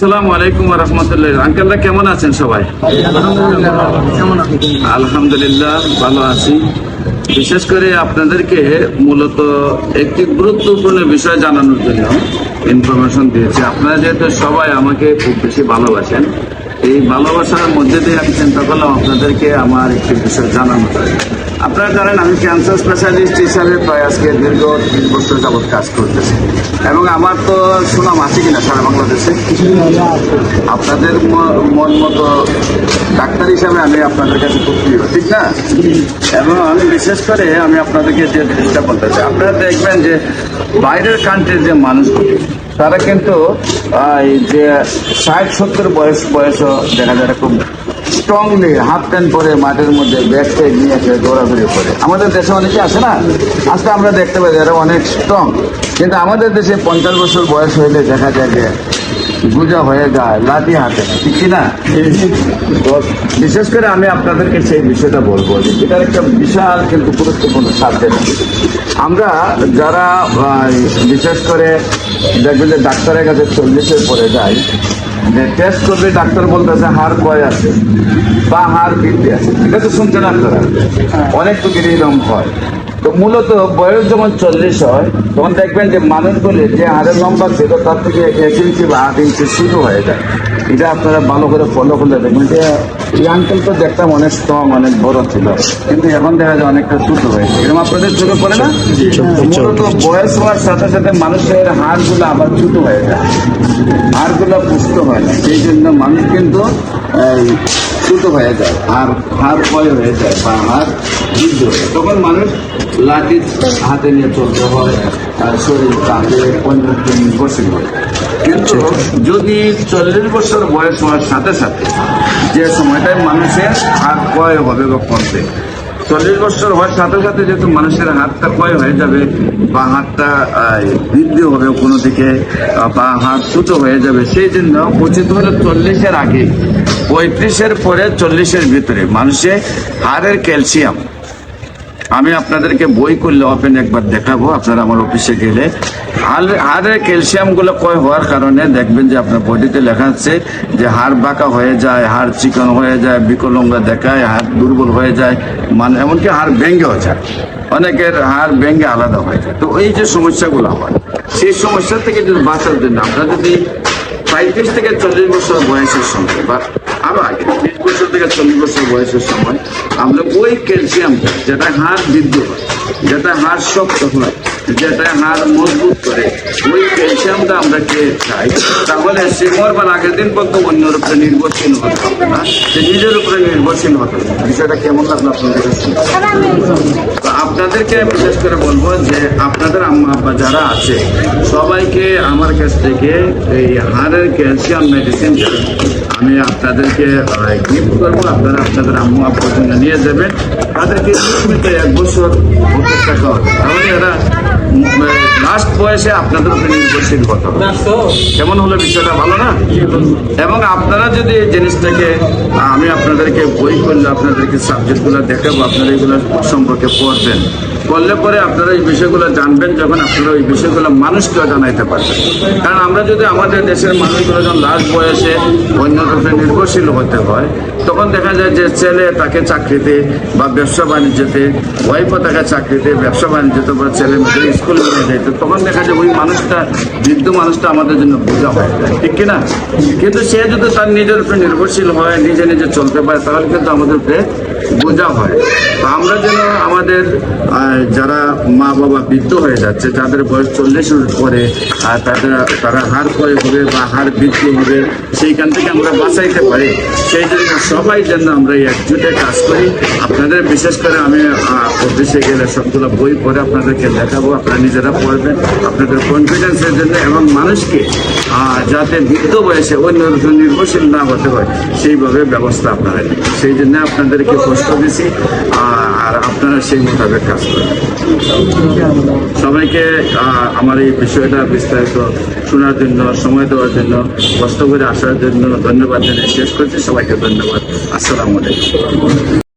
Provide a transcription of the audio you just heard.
আসসালামু আলাইকুম রহমতুল্লাহ। আঙ্কেলরা কেমন আছেন সবাই? আলহামদুলিল্লাহ, ভালো আছি। বিশেষ করে আপনাদেরকে মূলত একটি গুরুত্বপূর্ণ বিষয় জানানোর জন্য ইনফরমেশন দিয়েছি। আপনারা যেহেতু সবাই আমাকে খুব বেশি ভালোবাসেন এই ভালোবাসার মধ্যে দিয়ে আমি চিন্তা করলাম আপনাদেরকে আমার একটি বিষয় জানানো আপনারা জানেন আমি ক্যান্সার স্পেশালিস্ট হিসাবে প্রায় আজকে দীর্ঘ তিন বছর যাবৎ কাজ করতেছি। এবং আমার তো সুনাম আছে কিনা সারা বাংলাদেশে? আপনাদের মন মতো ডাক্তার হিসাবে আমি আপনাদের কাছে খুব প্রিয়, ঠিক না? এবং আমি বিশেষ করে আমি আপনাদেরকে যে জিনিসটা বলতে চাই, আপনারা দেখবেন যে বাইরের কান্ট্রির যে মানুষগুলি তারা কিন্তু যে ষাট, সত্তর বয়স, বয়সও দেখা যায় খুব স্ট্রংলি হাফ প্যান্ট পরে মাঠের মধ্যে ব্যাগ নিয়ে এসে দৌড়াদৌড়ি করে। আমাদের দেশে অনেকে আছে না? আজকে আমরা দেখতে পাই যারা অনেক স্ট্রং কিন্তু আমাদের দেশে পঞ্চাশ বছর বয়স হইলে দেখা যায় যে গুজা হয়ে যায়, লাঠি হাতে, ঠিক না? বিশেষ করে আমি আপনাদেরকে সেই বিষয়টা বলব যে এটার একটা বিশাল কিন্তু গুরুত্বপূর্ণ সাবজেক্ট আমরা যারা বিশেষ করে দেখবেন যে ডাক্তারের কাছে চল্লিশের পরে যায় যে টেস্ট করবে, ডাক্তার বলতেছে হার কয় আছে? বা হার বৃদ্ধি আছে। এটা তো শুনছেন আপনারা অনেক রোগীর এরকম হয়। তো মূলত বয়স যখন চল্লিশ হয়, তখন দেখবেন যে মানুষগুলি যে হাড়ের লম্বা ছিল, তার থেকে এক ইঞ্চি বা আট ইঞ্চি শুরু হয়ে যায়। এটা আপনারা ভালো করে ফলো করলে দেখবেন যে এই আঙ্কেল তো দেখতাম অনেক স্ট্রং অনেক বড় ছিল। কিন্তু এখন দেখা যায় অনেকটা ছোট হয়েছে এরকম আপনাদের চোখে পড়ে না? মূলত বয়স হওয়ার সাথে সাথে মানুষের হাড়গুলো আবার ছোট হয়ে যায়। হাড়গুলো পুষ্ট হয় না। সেই জন্য মানুষ কিন্তু ছোট হয়ে যায় আর হাড় ক্ষয় হয়ে যায় বা হাড় বৃদ্ধ হয় তখন মানুষ লাঠি হাতে নিয়ে চলতে হয় আর শরীর কাঁপে অন্য বসে হয় কিন্তু যদি চল্লিশ বছর বয়স হওয়ার সাথে সাথে যে সময়টায় মানুষের হাত ক্ষয় হবে বা কমবে চল্লিশ বছর হওয়ার সাথে সাথে যেহেতু মানুষের হাতটা ক্ষয় হয়ে যাবে বা হাতটা বৃদ্ধি হবে কোনো দিকে বা হাত ছোট হয়ে যাবে সেই জন্য উচিত হলো চল্লিশের আগে পঁয়ত্রিশের পরে চল্লিশের ভিতরে মানুষের হাড়ের ক্যালসিয়াম আমি আপনাদেরকে বই করলে ওপেন একবার দেখাবো, আপনারা আমার অফিসে গেলে। হাড়- হাড়ের ক্যালসিয়ামগুলো ক্ষয় হওয়ার কারণে দেখবেন যে আপনার বডিতে লেখা আছে যে হাড় বাঁকা হয়ে যায়, হাড় চিকন হয়ে যায়, বিকলঙ্গ দেখায়, হাড় দুর্বল হয়ে যায় মানে এমনকি হাড় ভেঙ্গেও যায়। অনেকের হাড় ভেঙ্গে আলাদা হয়ে যায়। তো এই যে সমস্যাগুলো হয়, সেই সমস্যা থেকে যদি বাঁচার জন্য আমরা যদি পঁয়ত্রিশ থেকে চল্লিশ বছর বয়সের সময়, বা আরও আগে, বিশ বছর থেকে চল্লিশ বছর বয়সের সময়, আমরা ওই ক্যালসিয়াম যেটা হাড় বৃদ্ধি হয় যেটা হাড় শক্ত হয় যেটা হাড় মজবুত করে, ওই ক্যালসিয়ামটা আমরা খেয়ে খাই। তাহলে সে মরবার আগের দিন পর্যন্ত অন্যের উপরে নির্ভরশীল হতে হবে না, সে নিজের উপরে নির্ভরশীল হবে। বিষয়টা কেমন লাগল আপনাদের তো আপনাদেরকে বিশেষ করে বলব যে আপনাদের আম্মা আব্বা যারা আছে, সবাইকে আমার কাছ থেকে এই হাড়ের ক্যালসিয়াম মেডিসিন আমি আপনাদেরকে গিফট করব, আপনারা আপনাদের আম্মু আব্বার জন্য নিয়ে যাবেন। তাদেরকে এক বছর টাকা হবে তাহলে এরা লাস্ট বয়সে আপনাদের উপরে নির্ভরশীল কথা কেমন হলো বিষয়টা? ভালো না? এবং আপনারা যদি এই জিনিসটাকে আমি আপনাদেরকে বই করলে আপনাদেরকে সাবজেক্টগুলো দেখাবো আপনারা এগুলো সম্পর্কে পড়বেন। করলে পরে আপনারা এই বিষয়গুলো জানবেন যখন আপনারা ওই বিষয়গুলো মানুষকেও জানাইতে পারবেন। কারণ আমরা যদি আমাদের দেশের মানুষগুলো যখন লাস্ট বয়সে অন্যের উপরে নির্ভরশীল হতে হয়, তখন দেখা যায় যে ছেলে তাকে চাকরিতে বা ব্যবসা বাণিজ্যতে ওয়াইফও তাকে চাকরিতে ব্যবসা বাণিজ্যতে বা ছেলে মেয়েদের স্কুলে নিয়ে যেত তখন দেখা যায় ওই মানুষটা, বৃদ্ধ মানুষটা আমাদের জন্য বোঝা হয়। ঠিক কিনা? কিন্তু সে যদি তার নিজের উপরে নির্ভরশীল হয়, নিজে নিজে চলতে পারে, তাহলে কিন্তু আমাদের উপরে বোঝা হয়। আমরা যেন আমাদের যারা মা বাবা বৃদ্ধ হয়ে যাচ্ছে যাদের বয়স চল্লিশের পরে, আর তাদের, তারা হার ক্ষয় হবে বা হার বৃদ্ধি হবে, সেইখান থেকে আমরা বাঁচাইতে পারি। সেই জন্য সবাই যেন আমরা একজুটে কাজ করি। আপনাদের বিশেষ করে আমি অফিসে গেলে সবগুলো বই পড়ে আপনাদেরকে দেখাবো, আপনারা নিজেরা পড়বেন। আপনাদের কনফিডেন্সের জন্য এবং মানুষকে যাতে বৃদ্ধ বয়সে অন্য উপর নির্ভরশীল না হতে হয়, সেইভাবে ব্যবস্থা আপনারা সেই জন্য আপনাদেরকে কষ্ট দিছি আর আপনারা সেই মোতাবেক কাজ করেন। সবাইকে আমার এই বিষয়টা বিস্তারিত শোনার জন্য, সময় দেওয়ার জন্য, কষ্ট করে আসার জন্য ধন্যবাদ জানিয়ে শেষ করছি। সবাইকে ধন্যবাদ। আসসালামু আলাইকুম।